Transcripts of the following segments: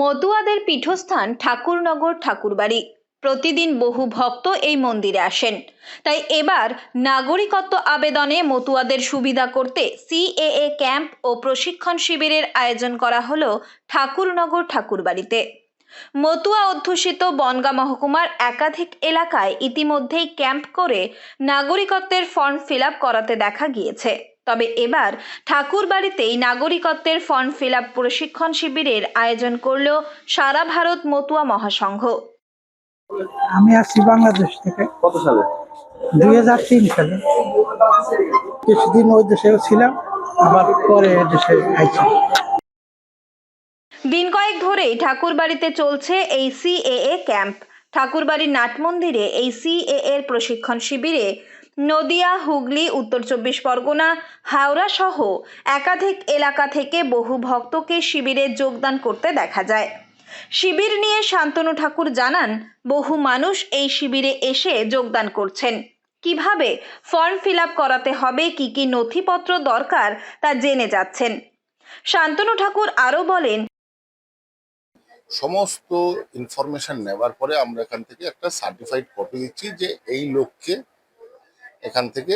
মতুয়াদের পীঠস্থান ঠাকুরনগর ঠাকুরবাড়ি। প্রতিদিন বহু ভক্ত এই মন্দিরে আসেন। তাই এবার নাগরিকত্ব আবেদনে মতুয়াদের সুবিধা করতে সিএএ ক্যাম্প ও প্রশিক্ষণ শিবিরের আয়োজন করা হলো ঠাকুরনগর ঠাকুরবাড়িতে। মতুয়া অধ্যুষিত বনগাঁ মহকুমার একাধিক এলাকায় ইতিমধ্যেই ক্যাম্প করে নাগরিকত্বের ফর্ম ফিল করাতে দেখা গিয়েছে। তবে এবার ঠাকুরবাড়িতেই নাগরিকত্বের ফর্ম ফিল আপ প্রশিক্ষণ শিবিরের আয়োজন করল সারা ভারত মতুয়া মহাসংঘ। আমি আসছি বাংলাদেশ থেকে। কত সালে? দুই হাজার তিন সালে। কিছুদিন ওই দেশেও ছিলাম আবার পরে দেশে আইছি। দিন কয়েক ধরেই ঠাকুরবাড়িতে চলছে এই সিএএ ক্যাম্প ঠাকুরবাড়ির নাট মন্দিরে এই সিএ এর প্রশিক্ষণ শিবিরে নদিয়া, হুগলি, উত্তর চব্বিশ পরগনা, হাওড়া সহ একাধিক এলাকা থেকে বহু ভক্তকে শিবিরে যোগদান করতে দেখা যায়। শিবির নিয়ে শান্তনু ঠাকুর জানান, বহু মানুষ এই শিবিরে এসে যোগদান করছেন। কীভাবে ফর্ম ফিল করাতে হবে, কি কি নথিপত্র দরকার তা জেনে যাচ্ছেন। শান্তনু ঠাকুর আরও বলেন, সমস্ত ইনফরমেশন নেওয়ার পরে আমরা এখান থেকে একটা সার্টিফাইড কপি দিচ্ছি যে এই লোককে এখান থেকে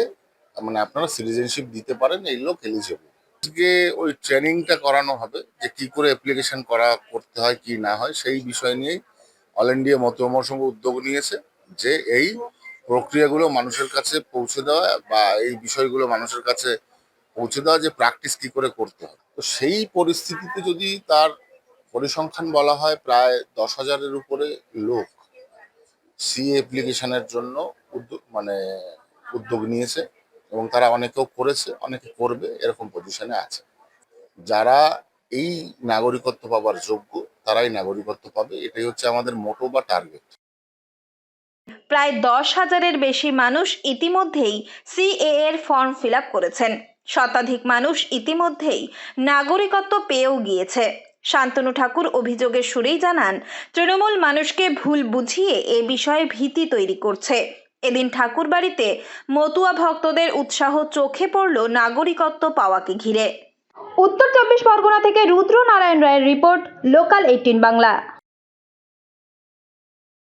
মানে আপনারা সিটিজেনশিপ দিতে পারেন, এই লোক এলিজিবল আজকে ওই ট্রেনিংটা করানো হবে, যে কি করে অ্যাপ্লিকেশন করা, করতে হয়, কি না হয়, সেই বিষয় নিয়েই অল ইন্ডিয়া মতমর সঙ্গে উদ্যোগ নিয়েছে, যে এই প্রক্রিয়াগুলো মানুষের কাছে পৌঁছে দেওয়া বা এই বিষয়গুলো মানুষের কাছে পৌঁছে দেওয়া, যে প্র্যাকটিস কি করে করতে হয়। তো সেই পরিস্থিতিতে যদি তার পরিসংখ্যান বলা হয়, প্রায় দশ হাজারের উপরে লোক সি অ্যাপ্লিকেশনের জন্য মানে উদ্যোগ নিয়েছে এবং তারা অনেকেও করেছে, অনেকে করবে, এরকম পজিশনে আছে। যারা এই নাগরিকত্ব পাবার যোগ্য, তারাই নাগরিকত্ব পাবে, এটাই হচ্ছে আমাদের মোটো বা টার্গেট প্রায় দশ হাজারের বেশি মানুষ ইতিমধ্যেই সিএ এর ফর্ম ফিল করেছেন। শতাধিক মানুষ ইতিমধ্যেই নাগরিকত্ব পেয়েও গিয়েছে। শান্তনু ঠাকুর অভিযোগের সুরেই জানান, তৃণমূল মানুষকে ভুল বুঝিয়ে এ বিষয়ে ভীতি তৈরি করছে। এদিন ঠাকুরবাড়িতে মতুয়া ভক্তদের উৎসাহ চোখে পড়ল নাগরিকত্ব পাওয়াকে ঘিরে। উত্তর চব্বিশ পরগনা থেকে রুদ্র নারায়ণ রায়ের রিপোর্ট, লোকাল এইটিন বাংলা।